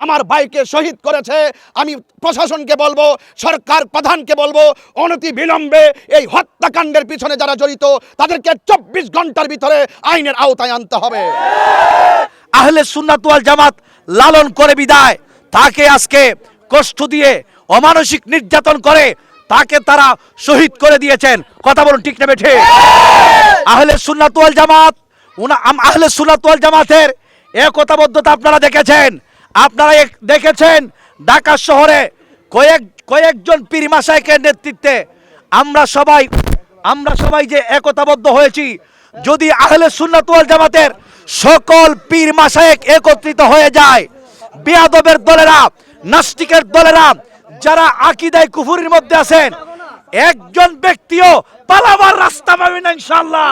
আমার ভাইকে শহীদ করেছে। আমি প্রশাসনকে বলব, সরকার প্রধানকে বলব, অনতি বিলম্বে এই হত্যাকাণ্ডের পিছনে যারা জড়িত, তাদেরকে চব্বিশ ঘণ্টার ভিতরে আইনের আওতায় আনতে হবে। আহলে সুন্নাত ওয়াল জামাত লালন করে বিদায়। তাকে আজকে কষ্ট দিয়ে অমানসিক নির্যাতন করে, তাকে তারা শহীদ করে দিয়েছেন। কথা বলুন, ঠিক না বেঠে? আহলে সুন্নাত ওয়াল জামাত আহলে সুন্নাত ওয়াল জামাতের একতাবদ্ধতা আপনারা দেখেছেন। আপনারা দেখেছেন ঢাকা শহরে কয়েক কয়েকজন পীর মাসাইকের নেতৃত্বে আমরা সবাই আমরা সবাই যে একতাবদ্ধ হয়েছি, যদি আহলে সুন্নাত ওয়াল জামাতের সকল পীর মাসায়েক একত্রিত হয়ে যায়, বেয়াদবের দলেরা, নাস্তিকের দলেরা, যারা আকিদায় কুফুরির মধ্যে আছেন, একজন ব্যক্তিও পালাবার রাস্তা পাবে না ইনশাআল্লাহ।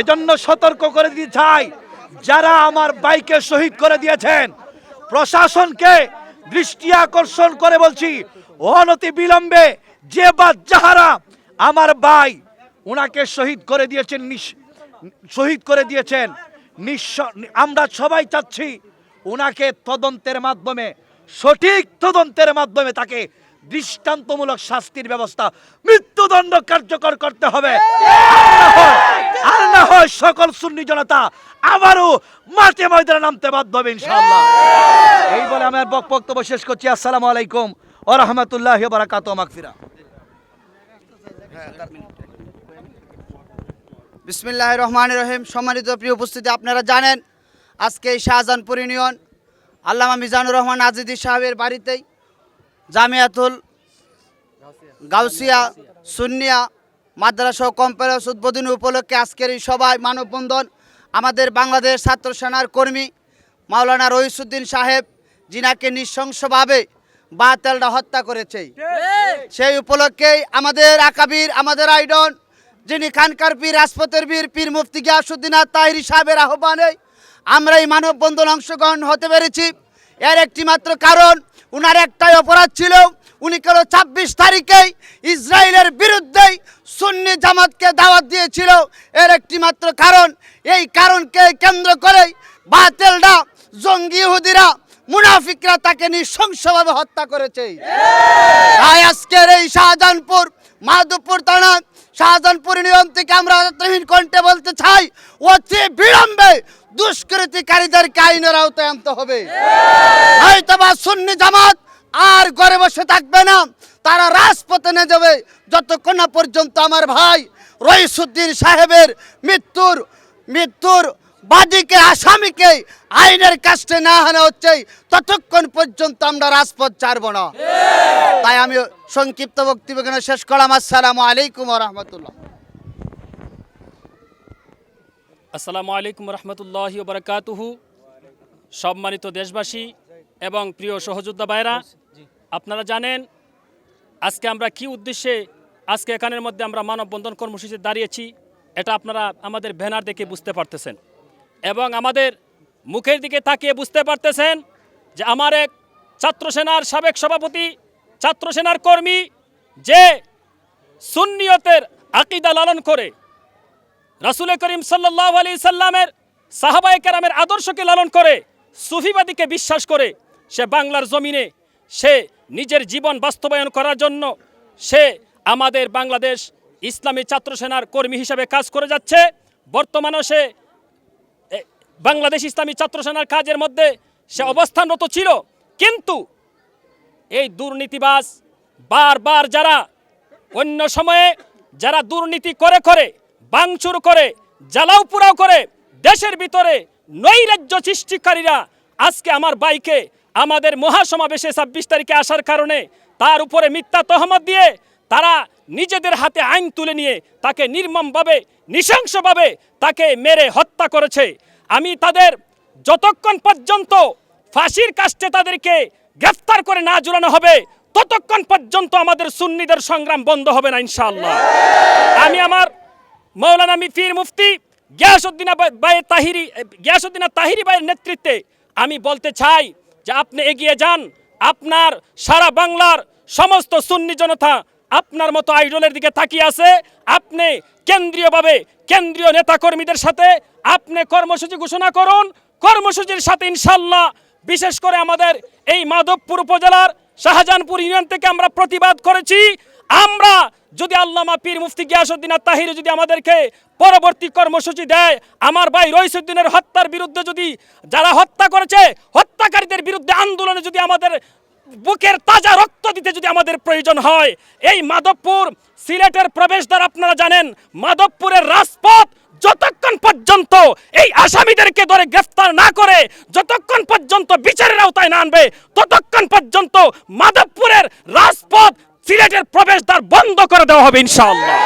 এজন্য সতর্ক করে দিতে চাই। যারা আমার বাইকে শহীদ করে দিয়েছেন, প্রশাসনকে দৃষ্টি আকর্ষণ করে বলছি, অনতি বিলম্বে যে বা যাহারা আমার ভাই ওনাকে শহীদ করে দিয়েছেন শহীদ করে দিয়েছেন নিঃস- আমরা সবাই চাচ্ছি ওনাকে তদন্তের মাধ্যমে, সঠিক তদন্তের মাধ্যমে তাকে দৃষ্টান্তমূলক শাস্তির ব্যবস্থা, মৃত্যুদণ্ড কার্যকর করতে হবে। আর না হয় সকল সুন্নি জনতা আবারও মাঠে ময়দানে নামতে বাধ্য হবে ইনশাআল্লাহ। এই বলে আমার বক- বক্তব্য শেষ করছি। আসসালামু আলাইকুম ও রহমতুল্লাহ বারাকাত মাগফিরা। বিসমিল্লাহ রহমান রহিম। সম্মানিত প্রিয় উপস্থিতি আপনারা জানেন আজকে এই শাহজাহানপুর ইউনিয়ন আল্লামা মিজানুর রহমান আজিদি সাহেবের বাড়িতেই জামিয়াতুল গাউসিয়া সুন্নিয়া মাদ্রাসা ও কম্পারেন্স উদ্বোধনী উপলক্ষে আজকের এই সভায় মানববন্ধন আমাদের বাংলাদেশ ছাত্র সেনার কর্মী মাওলানা রহিসুদ্দিন সাহেব, যিনাকে নৃশংসভাবে বাতেলটা হত্যা করেছে। সেই উপলক্ষেই আমাদের আকাবির, আমাদের আইডন, যিনি খানকার পীর, রাজপথের বীর, পীর মুফতি গিয়াসুদ্দিন আর তাহিরি সাহেবের আহ্বানে আমরা এই মানববন্ধন অংশগ্রহণ হতে পেরেছি। এর একটি মাত্র কারণ উনার একটাই অপরাধ ছিল, উনি কেন ছাব্বিশ তারিখেই ইসরায়েলের বিরুদ্ধেই সুন্নি জামাতকে দাওয়াত দিয়েছিল। এর একটি মাত্র কারণ, এই কারণকে কেন্দ্র করেই বাতেলরা, জঙ্গি ইহুদিরা, মুনাফিকরা তাকে নৃশংসভাবে হত্যা করেছে। তাই আজকের এই শাহজাহানপুর, মাধবপুর থানা শাহজাহানপুর নিয়ম থেকে আমরা কণ্ঠে বলতে চাই, অতি বিলম্বে দুষ্কৃতিকারীদেরকে আইনের আওতায় আনতে হবে। হয়তো বা সুন্নি জামাত আর ঘরে বসে থাকবে না, তারা রাজপথে নিয়ে যাবে। যতক্ষণ না পর্যন্ত আমার ভাই রইসুদ্দিন সাহেবের মৃত্যুর মৃত্যুর বাদীকে, আসামিকে আইনের কাছে না আনা হচ্ছে, ততক্ষণ পর্যন্ত আমরা রাজপথ ছাড়ব না। তাই আমি সংক্ষিপ্ত বক্তব্য শেষ করলাম। আসসালামু আলাইকুম রহমতুল্লাহ। আসসালামু আলাইকুম রহমতুল্লাহ বারকাতুহু সম্মানিত দেশবাসী এবং প্রিয় সহযোদ্ধা ভাইরা আপনারা জানেন, আজকে আমরা কি উদ্দেশ্যে, আজকে এখানের মধ্যে আমরা মানববন্ধন কর্মসূচিতে দাঁড়িয়েছি, এটা আপনারা আমাদের ব্যানার দেখে বুঝতে পারতেছেন। এবং আমাদের মুখের দিকে তাকিয়ে বুঝতে পারতেছেন যে আমার এক ছাত্র সেনার সাবেক সভাপতি, ছাত্র সেনার কর্মী, যে সুন্নিয়তের আকিদা লালন করে রাসুল করিম সাল্লাহ আলি সাল্লামের সাহাবাই কেরামের আদর্শকে লালন করে, সুফিবাদীকে বিশ্বাস করে, সে বাংলার জমিনে, সে নিজের জীবন বাস্তবায়ন করার জন্য, সে আমাদের বাংলাদেশ ইসলামী ছাত্র সেনার কর্মী হিসাবে কাজ করে যাচ্ছে। বর্তমানেও সে বাংলাদেশ ইসলামী ছাত্র সেনার কাজের মধ্যে সে অবস্থানরত ছিল। কিন্তু এই দুর্নীতিবাজ বারবার যারা অন্য সময়ে যারা দুর্নীতি করে করে বাংচুর করে, জ্বালাও পুরাও করে, দেশের ভিতরে নৈরাজ্য সৃষ্টিকারীরা আজকে আমার বাইকে আমাদের মহাসমাবেশে ছাব্বিশ তারিখে আসার কারণে তার উপরে মিথ্যা তহমত দিয়ে তারা নিজেদের হাতে আইন তুলে নিয়ে তাকে নির্মমভাবে, নৃশংসভাবে তাকে মেরে হত্যা করেছে। আমি তাদের যতক্ষণ পর্যন্ত ফাঁসির কাস্টে তাদেরকে গ্রেফতার করে না জোরানো হবে, ততক্ষণ পর্যন্ত আমাদের সুন্নিদের সংগ্রাম বন্ধ হবে না, ইনশাআল্লাহ। আমি আমার মৌলানা মিফির মুফতি গিয়াসুদ্দিন বাই তাহিরি গিয়াসুদ্দিন তাহিরি ভাইয়ের নেতৃত্বে আমি বলতে চাই যে আপনি এগিয়ে যান। আপনার সারা বাংলার সমস্ত সুন্নি জনতা আপনার মতো আইডলের দিকে তাকিয়ে আছে। আপনি কেন্দ্রীয়ভাবে কেন্দ্রীয় নেতাকর্মীদের সাথে আপনি কর্মসূচি ঘোষণা করুন। কর্মসূচির সাথে ইনশাল্লাহ বিশেষ করে আমাদের এই মাধবপুর উপজেলার শাহজাহানপুর ইউনিয়ন থেকে আমরা প্রতিবাদ করেছি। আমরা যদি আল্লামা পীর মুফতি গিয়াসুদ্দিন আর তাহির যদি আমাদেরকে পরবর্তী কর্মসূচি দেয়, আমার ভাই রইসুদ্দিনের হত্যার বিরুদ্ধে যদি যারা হত্যা করেছে, হত্যাকারীদের বিরুদ্ধে আন্দোলনে যদি আমাদের বুকের তাজা রক্ত দিতে যদি আমাদের প্রয়োজন হয়, এই মাধবপুর সিলেটের প্রবেশদ্বার আপনারা জানেন, মাধবপুরের রাজপথ যতক্ষণ পর্যন্ত এই আসামিদেরকে ধরে গ্রেফতার না করে, যতক্ষণ পর্যন্ত বিচারের আওতায় না আনবে, ততক্ষণ পর্যন্ত মাধবপুরের রাজপথ সিলেটের প্রবেশদ্বার বন্ধ করে দেওয়া হবে ইনশাআল্লাহ।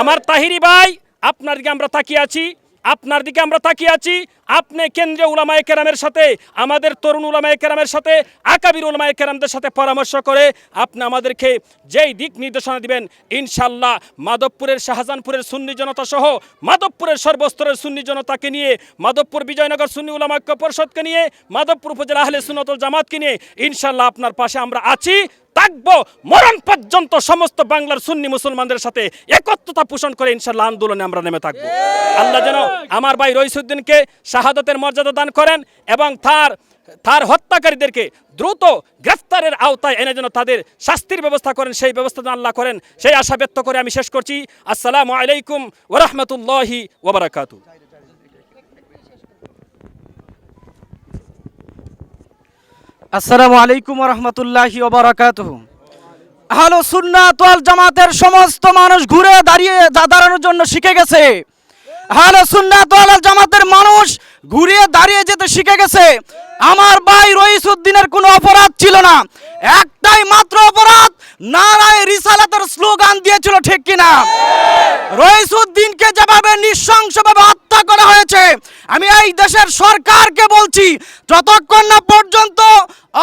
আমার তাহিরি ভাই, আপনার দিকে আমরা তাকিয়ে আছি, আপনার দিকে আমরা তাকিয়ে আছি। আপনি কেন্দ্রীয় উলামায়ে কেরামের সাথে, আমাদের তরুণ উলামায়ে কেরামের সাথে, আকাবির উলামায়ে কেরামদের সাথে পরামর্শ করে আপনি আমাদেরকে যেই দিক নির্দেশনা দিবেন ইনশাল্লাহ মাধবপুরের শাহজাহানপুরের সুন্নি জনতা সহ মাধবপুরের সর্বস্তরের সুন্নি জনতাকে নিয়ে, মাধবপুর বিজয়নগর সুন্নি উলামা ঐক্য পরিষদকে নিয়ে, মাধবপুর উপজেলা আহলে সুন্নতুল জামাতকে নিয়ে ইনশাল্লাহ আপনার পাশে আমরা আছি। থাকব। মরণ পর্যন্ত সমস্ত বাংলার সুন্নি মুসলমানদের সাথে একত্রতা পোষণ করে ইনশাল্লাহ আন্দোলনে আমরা নেমে থাকব। আল্লাহ যেন আমার ভাই রইসুদ্দিনকে শাহাদতের মর্যাদা দান করেন এবং তার তার হত্যাকারীদেরকে দ্রুত গ্রেফতারের আওতায় এনে যেন তাদের শাস্তির ব্যবস্থা করেন সেই ব্যবস্থা যেন আল্লাহ করেন সেই আশা ব্যক্ত করে আমি শেষ করছি। আসসালামু আলাইকুম ওরহমতুল্লাহি ওবরাকাতু আসসালামু আলাইকুম রহমতুল্লাহি ওবরাকাতুহ হ্যালো সুন্নাত ওয়াল জামাতের সমস্ত মানুষ ঘুরে দাঁড়িয়ে দাঁড়ানোর জন্য শিখে গেছে। হ্যালো সুন্নাত ওয়াল জামাতের মানুষ ঘুরিয়ে দাঁড়িয়ে যেতে শিখে গেছে। আমার ভাই রইসুদ্দিনের কোনো অপরাধ ছিল না। একটাই মাত্র অপরাধ, নারায় রিসালাতের স্লোগান দিয়েছিল ঠিক কিনা? রইসুদ্দিনকে যেভাবে নৃশংসভাবে হত্যা করা হয়েছে, আমি এই দেশের সরকারকে বলছি যতক্ষণ না পর্যন্ত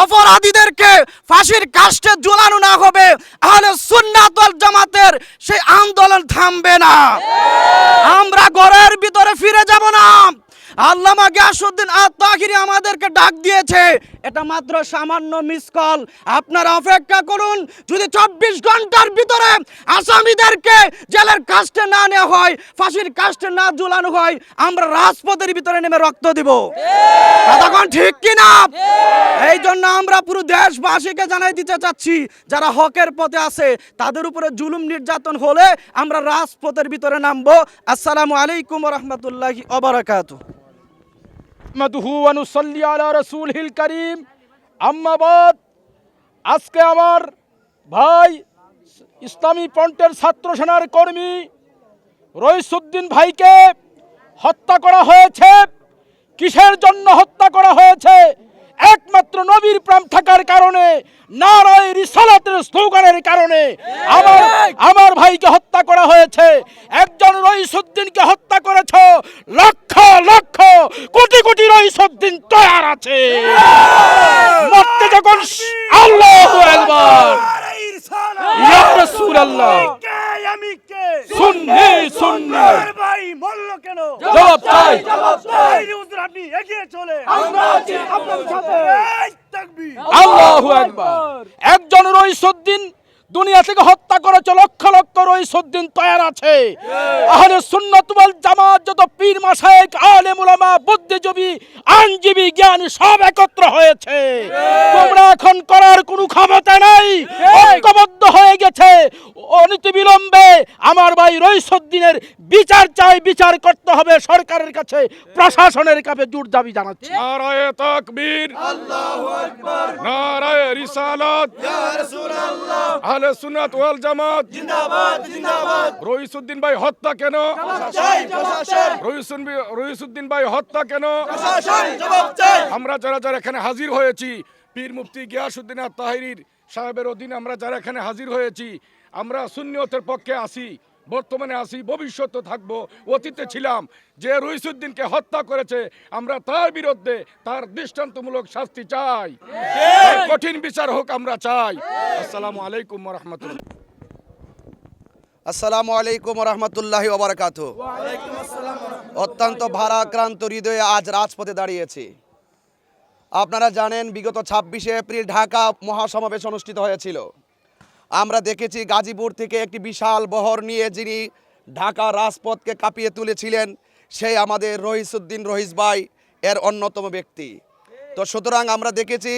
অপরাধীদেরকে ফাঁসির কাস্টে ঝুলানো না হবে, তাহলে সুন্নাতল জামাতের সেই আন্দোলন থামবে না। আমরা ঘরের ভিতরে ফিরে যাব না। আল্লামা গিয়াসুদ্দিন আত্মাহিরি আমাদেরকে ডাক দিয়েছে। এটা মাত্র সামান্য মিস কল আপনারা অপেক্ষা করুন যদি চব্বিশ ঘণ্টার ভিতরে আসামিদেরকে জেলের কাস্টে না নেওয়া হয় ফাঁসির কাস্টে না ঝুলানো হয় আমরা রাজপথের ভিতরে নেমে রক্ত দিব। তখন ঠিক কিনা? এই জন্য আমরা পুরো দেশবাসীকে জানাই দিতে চাচ্ছি যারা হকের পথে আছে তাদের উপরে জুলুম নির্যাতন হলে আমরা রাজপথের ভিতরে নামবো। আসসালামু আলাইকুম রহমতুল্লাহি অবরাকাতু রসুলহিল করিম। আম্মাবাদ আজকে আমার ভাই ইসলামী পন্টের ছাত্র সেনার কর্মী রইসুদ্দিন ভাইকে হত্যা করা হয়েছে। কিসের জন্য হত্যা করা হয়েছে? একমাত্র নবীর প্রাণ থাকার কারণে নারায় রিসালাতের স্লোগানের কারণে আমার আমার ভাইকে হত্যা করা হয়েছে। একজন রইসুদ্দিনকে হত্যা করেছ লক্ষ কোটি কোটি রইসুদ্দিন তৈয়ার আছে। মরতে যখন আল্লাহু আল্লাহু আকবার। একজন রইসুদ্দিন দুনিয়া থেকে হত্যা করেছে লক্ষ লক্ষ রইসুদ্দিন তৈয়ার আছে। আহলে সুন্নাত ওয়াল জামাত যত পীর মাশায়েখ আলেম উলামা বুদ্ধিজীবী আইনজীবী জ্ঞানী সব একত্র হয়েছে। তোমরা এখন করার কোনো ক্ষমতা নাই। ঐক্যবদ্ধ হয়ে গেছে। অনীতি বিলম্বে আমার ভাই রইসুদ্দিনের বিচার চাই বিচার করতে হবে সরকারের কাছে। প্রশাসনের কাছে জোর দাবি জানাচ্ছি। নারায়ে তাকবীর। আল্লাহু আকবার। নারায়ে রিসালাত। ইয়া রাসূলুল্লাহ। আহলে ওয়াল জামাত। জিন্দাবাদ জিন্দাবাদ। রইসউদ্দিন ভাই হত্যা কেন? রইসুদ্দিন ভাই হত্যা কেন? আমরা যারা যারা এখানে হাজির হয়েছি পীর মুফতি গিয়াসউদ্দিন আর তাহিরির সাহেবের অধীনে আমরা যারা এখানে হাজির হয়েছি আমরা সুন্নিয়তের পক্ষে আসি বর্তমানে আসি ভবিষ্যতে থাকব অতীতে ছিলাম যে রইসুদ্দিনকে হত্যা করেছে আমরা তার বিরুদ্ধে তার দৃষ্টান্তমূলক শাস্তি চাই। কঠিন বিচার হোক আমরা চাই। আসসালামু আলাইকুম রহমতুল্লাহ আসসালামু আলাইকুম রহমতুল্লাহি ওবরাকাত অত্যন্ত ভারাক্রান্ত হৃদয়ে আজ রাজপথে দাঁড়িয়েছি। আপনারা জানেন বিগত ছাব্বিশে এপ্রিল ঢাকা মহাসমাবেশ অনুষ্ঠিত হয়েছিল। আমরা দেখেছি গাজীপুর থেকে একটি বিশাল বহর নিয়ে যিনি ঢাকা রাজপথকে কাঁপিয়ে তুলেছিলেন সেই আমাদের রহিসুদ্দিন রহিস ভাই এর অন্যতম ব্যক্তি। তো সুতরাং আমরা দেখেছি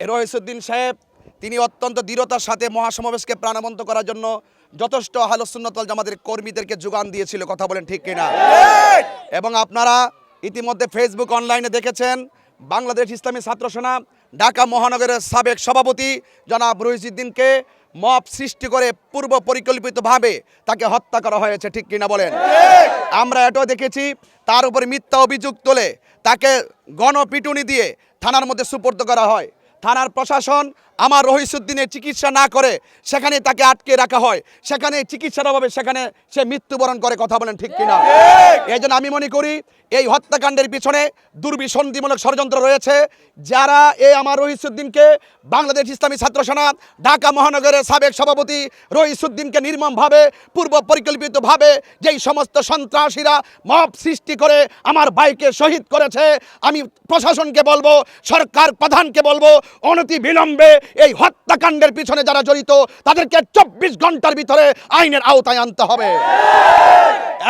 রহিসুদ্দিন সাহেব তিনি অত্যন্ত দৃঢ়তার সাথে মহাসমাবেশকে প্রাণবন্ত করার জন্য যথেষ্ট হালসুন্নতল আমাদের কর্মীদেরকে যোগান দিয়েছিল কথা বলেন ঠিক কিনা। এবং আপনারা ইতিমধ্যে ফেসবুক অনলাইনে দেখেছেন বাংলাদেশ ইসলামী ছাত্র সেনা ঢাকা মহানগরের সাবেক সভাপতি জনাব রহিজুদ্দিনকে মপ সৃষ্টি করে পূর্ব পরিকল্পিতভাবে তাকে হত্যা করা হয়েছে, ঠিক কিনা বলেন? আমরা এটাও দেখেছি, তার উপর মিথ্যা অভিযোগ তোলে তাকে গণপিটুনি দিয়ে থানার মধ্যে সুপর্দ করা হয়। থানার প্রশাসন আমার রহিসুদ্দিনের চিকিৎসা না করে সেখানে তাকে আটকে রাখা হয়। সেখানে চিকিৎসার অভাবে সেখানে সে মৃত্যুবরণ করে কথা বলেন ঠিক কিনা? এই জন্য আমি মনে করি এই হত্যাকাণ্ডের পিছনে দুর্বিসন্ধিমূলক ষড়যন্ত্র রয়েছে। যারা এই আমার রহিসুদ্দিনকে বাংলাদেশ ইসলামী ছাত্র সেনা ঢাকা মহানগরের সাবেক সভাপতি রহিসুদ্দিনকে নির্মমভাবে পূর্ব পরিকল্পিতভাবে যেই সমস্ত সন্ত্রাসীরা মপ সৃষ্টি করে আমার ভাইকে শহীদ করেছে আমি প্রশাসনকে বলব সরকার প্রধানকে বলব অনতি বিলম্বে এই হত্যাকাণ্ডের পিছনে যারা জড়িত, তাদেরকে চব্বিশ ঘণ্টার ভিতরে আইনের আওতায় আনতে হবে।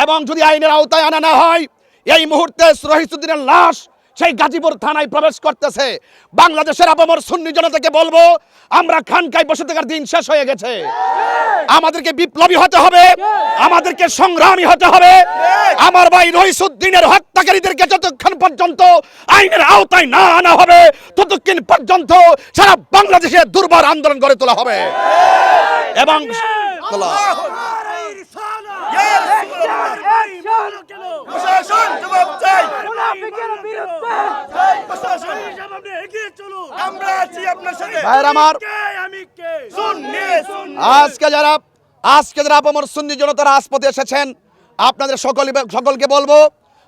এবং যদি আইনের আওতায় আনা না হয়, এই মুহূর্তে রহিসুদ্দিনের লাশ সেই গাজীপুর থানায় প্রবেশ করতেছে। বাংলাদেশের আপামর সুন্নি জনতাকে বলব, আমরা খানকায় বসে থাকার দিন শেষ হয়ে গেছে। আমাদেরকে বিপ্লবী হতে হবে, আমাদেরকে সংগ্রামী হতে হবে। আমার ভাই রহিসুদ্দিনের হত্যাকারীদেরকে যতক্ষণ পর্যন্ত আইনের আওতায় না আনা হবে, ততক্ষণ পর্যন্ত সারা বাংলাদেশে দুর্বার আন্দোলন গড়ে তোলা হবে। এবং প্রশাসন জবাব চাই। প্রশাসন। আমরা আছি আপনার সাথে। ভাইয়ের আমার। সুন্নি। সুন্নি। আজকে যারা আজকে যারা আপামর সুন্নি জনতা রাজপথে এসেছেন আপনাদের সকল সকলকে বলব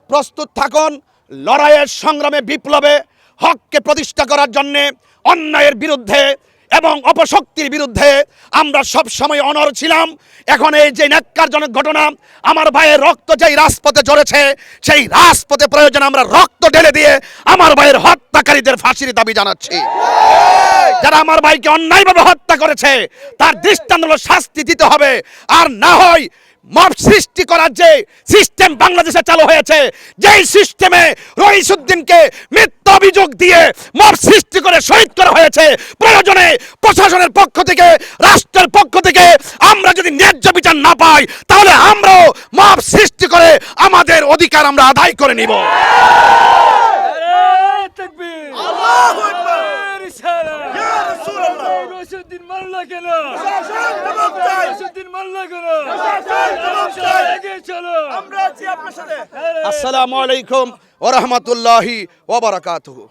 প্রস্তুত থাকুন লড়াইয়ের সংগ্রামে বিপ্লবে হককে প্রতিষ্ঠা করার জন্যে অন্যায়ের বিরুদ্ধে এবং অপশক্তির বিরুদ্ধে আমরা সব সময় অনর ছিলাম। এখন এই যে ন্যাক্কারজনক ঘটনা, আমার ভাইয়ের রক্ত যেই রাজপথে জড়েছে সেই রাজপথে প্রয়োজন আমরা রক্ত ঢেলে দিয়ে আমার ভাইয়ের হত্যাকারীদের ফাঁসির দাবি জানাচ্ছি। যারা আমার ভাইকে অন্যায়ভাবে হত্যা করেছে, তার দৃষ্টান্ত শাস্তি দিতে হবে। আর না হয় মব সৃষ্টি করার যে সিস্টেম বাংলাদেশে চালু হয়েছে, যেই সিস্টেমে রইসুদ্দিনকে মিথ্যা অভিযোগ দিয়ে মব সৃষ্টি করে শহীদ করা হয়েছে, প্রয়োজনে প্রশাসনের পক্ষ থেকে, রাষ্ট্রের পক্ষ থেকে আমরা যদি ন্যায্য বিচার না পাই, তাহলে আমরাও মব সৃষ্টি করে আমাদের অধিকার আমরা আদায় করে নিব। আল্লাহু আকবার। প্রশাসন কেন? চাই প্রশাসন কেন চলো। আমরা আছি আপনার সাথে। আসসালামু আলাইকুম ওয়া রাহমাতুল্লাহি ওয়া বারাকাতুহু।